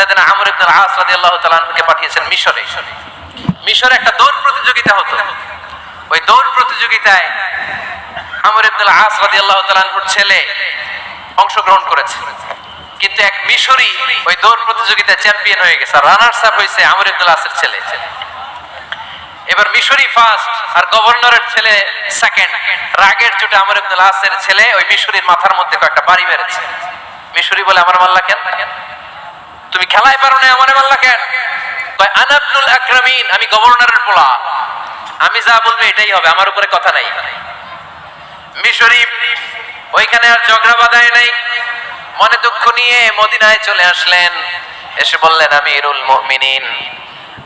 সাইয়েদনা আমর ইবনে আস রাদিয়াল্লাহু তাআলা আনহুকে পাঠিয়েছেন মিশরে। মিশরে একটা দৌড় প্রতিযোগিতা হতো। ওই দৌড় প্রতিযোগিতায় আমর আস রাদিয়াল্লাহু তাআলা আনহুর ছেলে করেছে। কিন্তু এক ওই দৌড় প্রতিযোগিতায় চ্যাম্পিয়ন হয়ে গেছে রানার্স আপ হয়েছে আমর আসের ছেলে। এবার মিশরি ফার্স্ট আর গভর্নরের ছেলে সেকেন্ড। রাগের চোটে আমর ইবনুল আসের ছেলে ওই মিশরির মাথার মধ্যে কয়েকটা বাড়ি মেরেছে। মিশরি বলে, আমার মাল্লা কেন? তুমি খেলায় পারো না আমার মাল্লা কেন? আনাবনুল আমি গভর্নরের পোলা। আমি যা বলব এটাই হবে, আমার উপরে কথা নাই। ওইখানে আর ঝগড়া বাঁধায় নাই। মনে দুঃখ নিয়ে মদিনায় চলে আসলেন। এসে বললেন, আমিরুল মুমিনিন,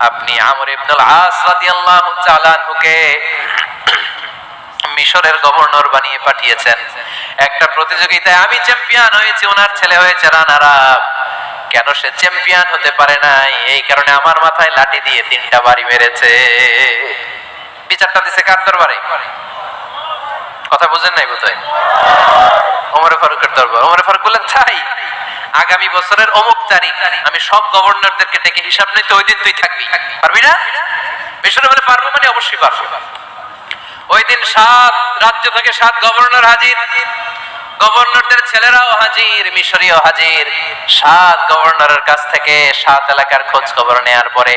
আপনি আমর ইবনুল আস রাদিয়াল্লাহু তাআলা আনহুকে মিশরের গভর্নর বানিয়ে পাঠিয়েছেন। একটা প্রতিযোগিতায় আমি চ্যাম্পিয়ন হয়েছি, ওনার ছেলে হয়েছে রানার আপ কেন সে চ্যাম্পিয়ন হতে পারে নাই? এই কারণে আমার মাথায় লাঠি দিয়ে তিনটা বাড়ি মেরেছে। বিচারটা দিছে কার দরবারে? কথা বুঝেন নাই বোধহয়? ওমরে ফারুকের দরবার। ওমরে ফারুক বললেন আগামী বছরের অমুক তারিখ, আমি সব গভর্নরদেরকে ডেকে হিসাব নিতে ওই দিন তুই থাকবি। পারবি না? মিশরে বলে পারব মানে অবশ্যই পারব। ওই দিন সাত রাজ্য থেকে সাত গভর্নর হাজির। গভর্নরদের ছেলেরাও হাজির, মিশরীয় হাজির। সাত গভর্নরের কাছ থেকে সাত এলাকার খোঁজ খবর নেয়ার পরে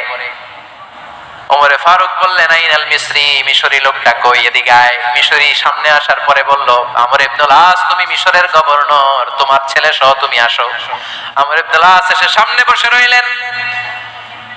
ওমরে ফারুক বললেন, আইন আল মিশরি মিশরি লোকটা কই এদিকে আয়। মিশরি সামনে আসার পরে বলল, আমর ইবনুল আস, তুমি মিশরের গভর্নর, তোমার ছেলে সহ তুমি আসো। আমর ইবনুল আস এসে সামনে বসে রইলেন।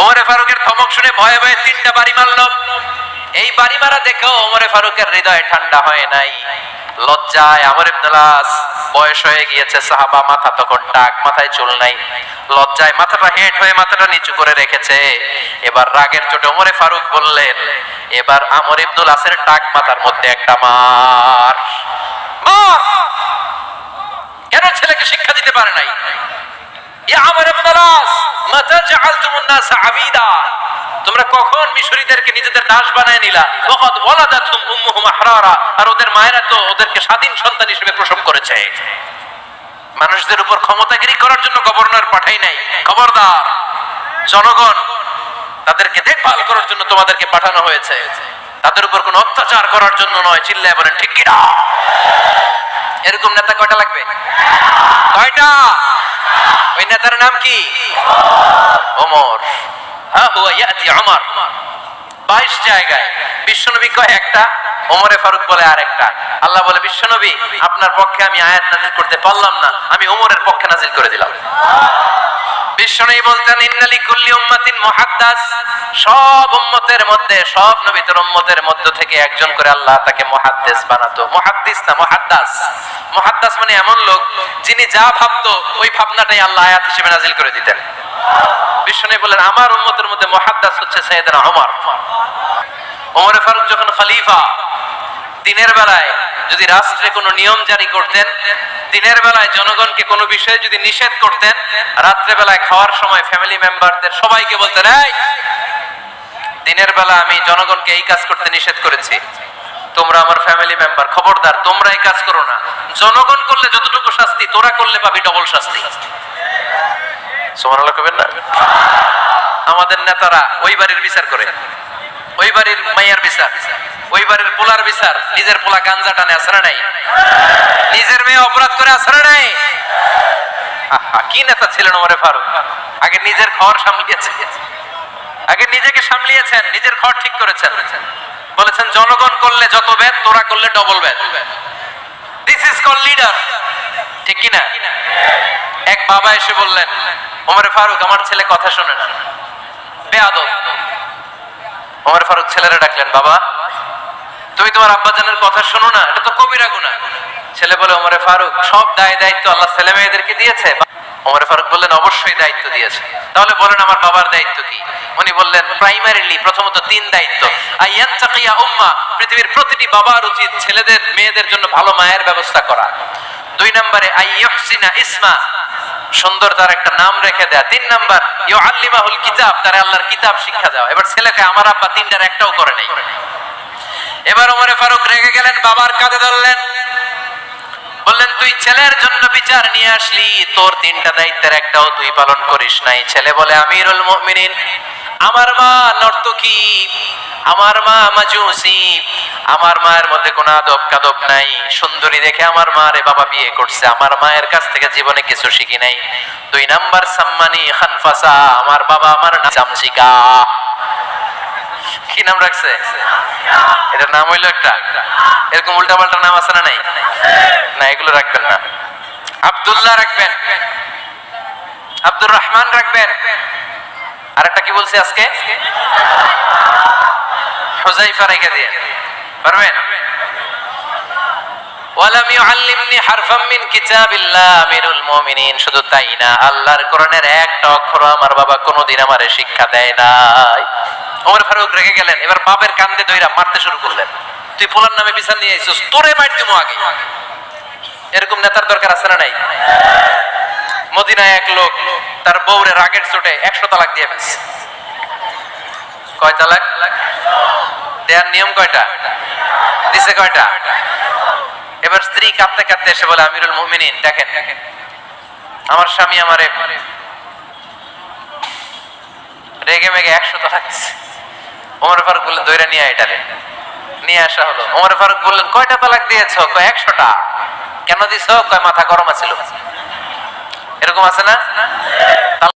ওমরে ফারুকের ধমক শুনে ভয়ে ভয়ে তিনটা বাড়ি মারলো এই বাড়ি মারা দেখেও ওমরে ফারুকের হৃদয় ঠান্ডা হয় নাই। লজ্জায় আমর বয়স হয়ে গিয়েছে, সাহাবা মাথা তখন মাথায় চুল নাই। লজ্জায় মাথাটা হেট হয়ে মাথাটা নিচু করে রেখেছে। এবার রাগের চোটে ওমরে ফারুক বললেন, এবার আমর টাক মাথার মধ্যে একটা মার। মার! কেন ছেলেকে শিক্ষা দিতে পারে নাই? ইয়া আমর তোমরা কখন মিশরীদেরকে নিজেদের দাস বানায় নিলা? আর ওদের মায়েরা তো ওদেরকে স্বাধীন সন্তান হিসেবে প্রসব করেছে। মানুষদের উপর ক্ষমতাগিরি করার জন্য গভর্নর পাঠাই নাই। খবরদার, জনগণ, তাদেরকে দেখভাল করার জন্য তোমাদেরকে পাঠানো হয়েছে। তাদের উপর কোনো অত্যাচার করার জন্য নয়, চিল্লায় বলেন, ঠিক কিনা? এরকম নেতা কয়টা লাগবে? কয়টা? ওই নেতার নাম কি? ওমর। হ্যাঁ হুয়া ইয়াতি বাইশ জায়গায়। বিশ্বনবী কয় একটা? ওমরে ফারুক বলে আর একটা আল্লাহ বলে, বিশ্বনবী, আপনার পক্ষে আমি আয়াত নাজিল করতে পারলাম না। আমি ওমরের পক্ষে নাজিল করে দিলাম। বিশ্বনবী বলতেন, ইন্নালি কুল্লি উম্মাতিন সব উম্মতের মধ্যে, সব নবীদের উম্মতের থেকে একজন করে আল্লাহ তাকে বানাতো। না মানে এমন লোক যিনি যা ভাবতো, ওই ভাবনাটাই আল্লাহ আয়াত হিসেবে নাজিল করে দিতেন। বিশ্বনবী বলেন আমার উম্মতের মধ্যে মুহাদ্দাস হচ্ছে ওমরে ফারুক যখন খলিফা, দিনের বেলায় যদি রাষ্ট্রে কোনো নিয়ম জারি করতেন, দিনের বেলায় জনগণকে কোনো বিষয়ে যদি নিষেধ করতেন, রাত্রে বেলায় খাওয়ার সময় ফ্যামিলি মেম্বারদের সবাইকে বলতেন দিনের বেলা আমি জনগণকে এই কাজ করতে নিষেধ করেছি। তোমরা আমার ফ্যামিলি মেম্বার খবরদার, তোমরা এই কাজ করো না। জনগণ করলে যতটুকু শাস্তি, তোরা করলে পাবি ডবল শাস্তি। কবেন না? আমাদের নেতারা ওই বাড়ির বিচার করে। ওই বাড়ির মাইয়ার বিচার, ওই বাড়ির পোলার বিচার, নিজের পোলা গাঞ্জা টানে আসরে নাই? নিজের মেয়ে অপরাধ করে আসরে নাই? কি নেতা ছিলেন ওমরে ফারুক? আগে নিজের ঘর সামলিয়েছে আগে নিজেকে সামলিয়েছেন, নিজের ঘর ঠিক করেছেন। বলেছেন, জনগণ করলে যত ব্যাদ তোরা করলে double bad this is call leader ঠিক কি না? এক বাবা এসে বললেন, ওমরে ফারুক, আমার ছেলে কথা শোনে না বেয়াদব। ওমর ফারুক ছেলেরা ডাকলেন, বাবা, তুমি তোমার আব্বাজানের কথা শোনো না, এটা তো কবিরা গুনাহ। ছেলে বলে, ওমরে ফারুক, সব দায় দায়িত্ব আল্লাহ ছেলে মেয়েদেরকে দিয়েছে। ওমরে ফারুক বললেন, অবশ্যই দায়িত্ব দিয়েছে। তাহলে বলেন, আমার বাবার দায়িত্ব কি? উনি বললেন প্রাইমারিলি প্রথমত তিন দায়িত্ব। আইয়ান চাকিয়া উম্মা, পৃথিবীর প্রতিটি বাবার উচিত ছেলেদের, মেয়েদের জন্য ভালো মায়ের ব্যবস্থা করা। দুই নম্বরে আইয়ুহসিনা ইসমা। সুন্দর তার একটা নাম রেখে দেয়া। তিন নাম্বার ইউ আল্লিমাহুল কিতাব। তার আল্লাহর কিতাব শিক্ষা দেওয়া। এবার ছেলেকে আমার আব্বা তিনটার একটাও করে নাই। এবার ওমরে ফারুক রেগে গেলেন, বাবার কাঁধে ধরলেন। বললেন, তুই ছেলের জন্য বিচার নিয়ে আসলি। তোর তিনটা দায়িত্বের একটাও তুই পালন করিস নাই। ছেলে বলে, আমিরুল মুমিনিন, আমার মা নর্তকী। আমার মা মাজুসি আমার মায়ের মধ্যে কোনো আদব কাদব নাই। সুন্দরী দেখে আমার মা রে বাবা বিয়ে করছে। আমার মায়ের কাছ থেকে জীবনে কিছু শিখি নাই। দুই নাম্বার, সাম্মানি খানফাসা। আমার বাবা আমার নাম চামচিকা কি নাম রাখছে? এটার নাম হইল একটা। এরকম উল্টা পাল্টা নাম আছে না নাই? না, এগুলো রাখবেন না। আব্দুল্লাহ রাখবেন। আব্দুর রহমান রাখবেন। আর একটা কি বলছে আজকে? হুজাইফা রেখে দিয়ে। পারবেন? ওয়ালাম ইউআল্লিমনি হারফাম মিন কিতাবিল্লাহ আমিরুল মুমিনিন। শুধু তাই না, আল্লাহর কোরআনের একটা অক্ষর আমার বাবা কোনোদিন আমারে শিক্ষা দেয় নাই। ওমর ফারুক রেখে গেলেন, এবার বাপের কান্দে ধইরা মারতে শুরু করলেন। তুই পোলার নামে বিচার নিয়ে আইছিস তোরে মার দিমু আগে। এরকম নেতার দরকার আছে না নাই? মদিনায় এক লোক তার বউরে রাগের চোটে একশো তালাক দিয়ে ফেলছে। কয় তালাক? দেয়ার নিয়ম কয়টা? দিছে কয়টা? এবার স্ত্রী কাঁদতে কাঁদতে এসে বলে, আমিরুল মুমিনিন, দেখেন, আমার স্বামী আমারে রেগে মেগে একশো তালাক দিছে ওমর ফারুক বললেন, দইরা নিয়ে এটারে। নিয়ে আসা হলো। ওমর ফারুক বললেন, কয়টা তালাক দিয়েছ? কয় একশোটা কেন দিছো? কয়, মাথা গরম আছিল এরকম আছে না?